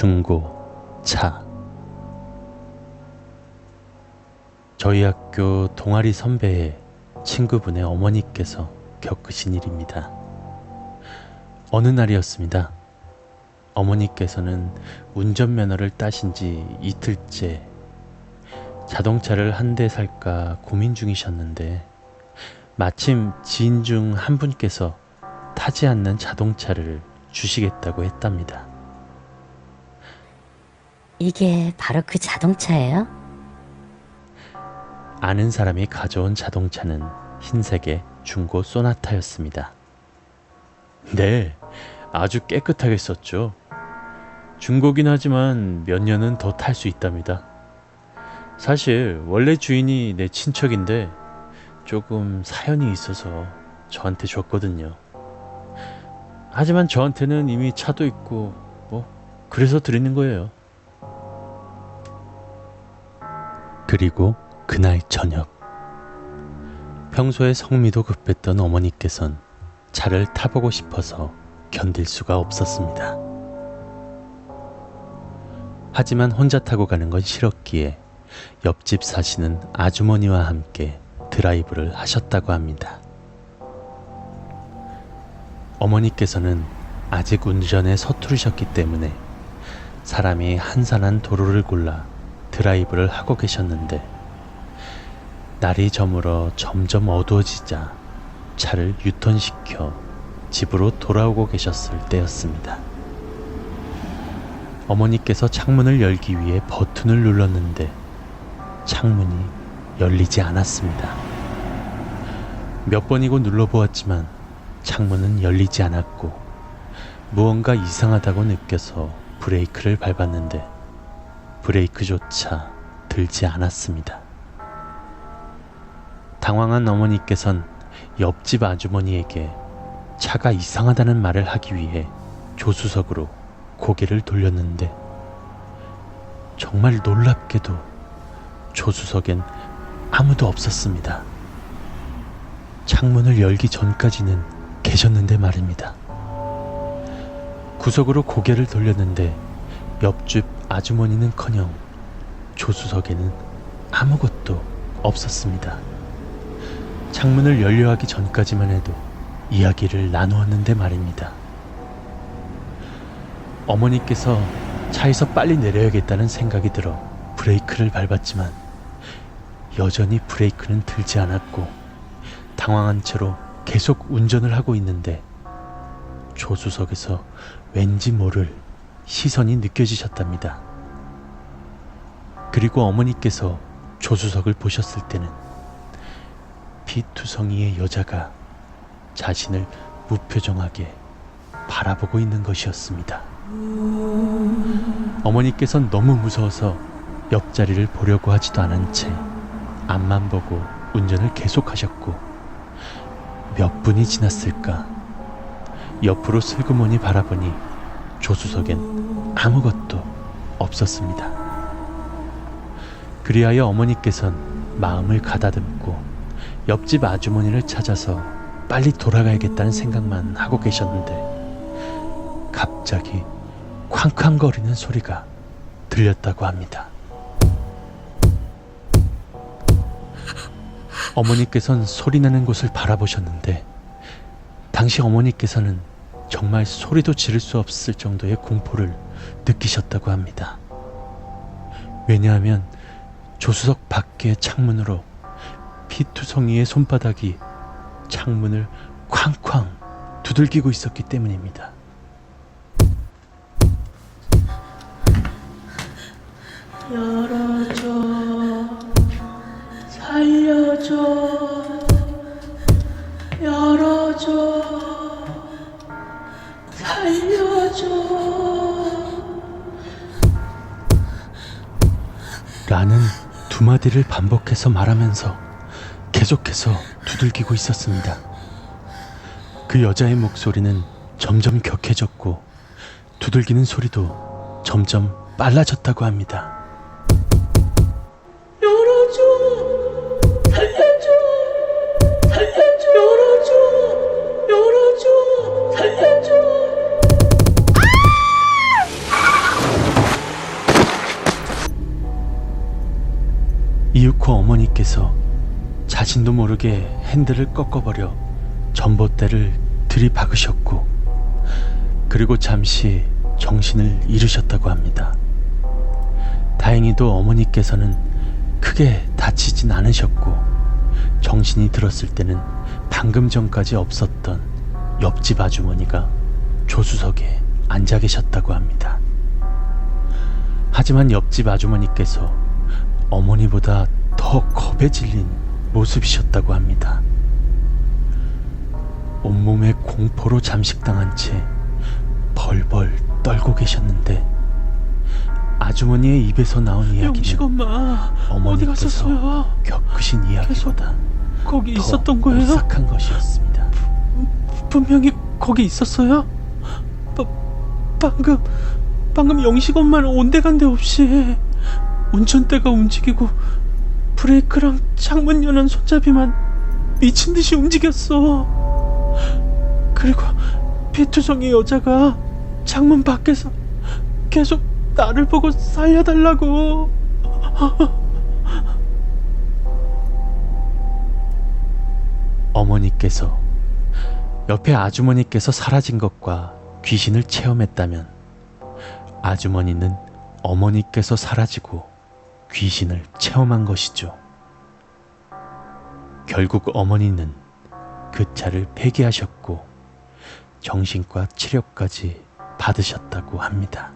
중고 차 저희 학교 동아리 선배의 친구분의 어머니께서 겪으신 일입니다. 어느 날이었습니다. 어머니께서는 운전면허를 따신 지 이틀째 자동차를 한 대 살까 고민 중이셨는데 마침 지인 중 한 분께서 타지 않는 자동차를 주시겠다고 했답니다. 이게 바로 그 자동차예요? 아는 사람이 가져온 자동차는 흰색의 중고 소나타였습니다. 네, 아주 깨끗하게 썼죠. 중고긴 하지만 몇 년은 더 탈 수 있답니다. 사실 원래 주인이 내 친척인데 조금 사연이 있어서 저한테 줬거든요. 하지만 저한테는 이미 차도 있고 뭐 그래서 드리는 거예요. 그리고 그날 저녁 평소에 성미도 급했던 어머니께선 차를 타보고 싶어서 견딜 수가 없었습니다. 하지만 혼자 타고 가는 건 싫었기에 옆집 사시는 아주머니와 함께 드라이브를 하셨다고 합니다. 어머니께서는 아직 운전에 서투르셨기 때문에 사람이 한산한 도로를 골라 드라이브를 하고 계셨는데 날이 저물어 점점 어두워지자 차를 유턴시켜 집으로 돌아오고 계셨을 때였습니다. 어머니께서 창문을 열기 위해 버튼을 눌렀는데 창문이 열리지 않았습니다. 몇 번이고 눌러보았지만 창문은 열리지 않았고 무언가 이상하다고 느껴서 브레이크를 밟았는데 브레이크조차 들지 않았습니다. 당황한 어머니께선 옆집 아주머니에게 차가 이상하다는 말을 하기 위해 조수석으로 고개를 돌렸는데 정말 놀랍게도 조수석엔 아무도 없었습니다. 창문을 열기 전까지는 계셨는데 말입니다. 구석으로 고개를 돌렸는데 옆집 아주머니는커녕 조수석에는 아무것도 없었습니다. 창문을 열려 하기 전까지만 해도 이야기를 나누었는데 말입니다. 어머니께서 차에서 빨리 내려야겠다는 생각이 들어 브레이크를 밟았지만 여전히 브레이크는 들지 않았고 당황한 채로 계속 운전을 하고 있는데 조수석에서 왠지 모를 시선이 느껴지셨답니다. 그리고 어머니께서 조수석을 보셨을 때는 피투성이의 여자가 자신을 무표정하게 바라보고 있는 것이었습니다. 어머니께선 너무 무서워서 옆자리를 보려고 하지도 않은 채 앞만 보고 운전을 계속하셨고 몇 분이 지났을까 옆으로 슬그머니 바라보니 조수석엔 아무것도 없었습니다. 그리하여 어머니께선 마음을 가다듬고 옆집 아주머니를 찾아서 빨리 돌아가야겠다는 생각만 하고 계셨는데 갑자기 쾅쾅거리는 소리가 들렸다고 합니다. 어머니께선 소리 나는 곳을 바라보셨는데 당시 어머니께서는 정말 소리도 지를 수 없을 정도의 공포를 느끼셨다고 합니다. 왜냐하면 조수석 밖의 창문으로 피투성이의 손바닥이 창문을 쾅쾅 두들기고 있었기 때문입니다. 열어줘 살려줘 열어줘 라는 두 마디를 반복해서 말하면서 계속해서 두들기고 있었습니다. 그 여자의 목소리는 점점 격해졌고 두들기는 소리도 점점 빨라졌다고 합니다. 자신도 모르게 핸들을 꺾어버려 전봇대를 들이박으셨고 그리고 잠시 정신을 잃으셨다고 합니다. 다행히도 어머니께서는 크게 다치진 않으셨고 정신이 들었을 때는 방금 전까지 없었던 옆집 아주머니가 조수석에 앉아 계셨다고 합니다. 하지만 옆집 아주머니께서 어머니보다 더 겁에 질린 모습이셨다고 합니다. 온몸에 공포로 잠식당한 채 벌벌 떨고 계셨는데 아주머니의 입에서 나온 이야기는 어머니께서? 겪으신 이야기보다 거기 더 있었던 거예요? 오싹한 것이었습니다. 분명히 거기 있었어요? 바, 방금 방금 영식 엄마는 온데간데 없이 운전대가 움직이고 브레이크랑 창문 여는 손잡이만 미친 듯이 움직였어. 그리고 피투성이 여자가 창문 밖에서 계속 나를 보고 살려달라고. 어머니께서 옆에 아주머니께서 사라진 것과 귀신을 체험했다면 아주머니는 어머니께서 사라지고 귀신을 체험한 것이죠. 결국 어머니는 그 차를 폐기하셨고 정신과 치료까지 받으셨다고 합니다.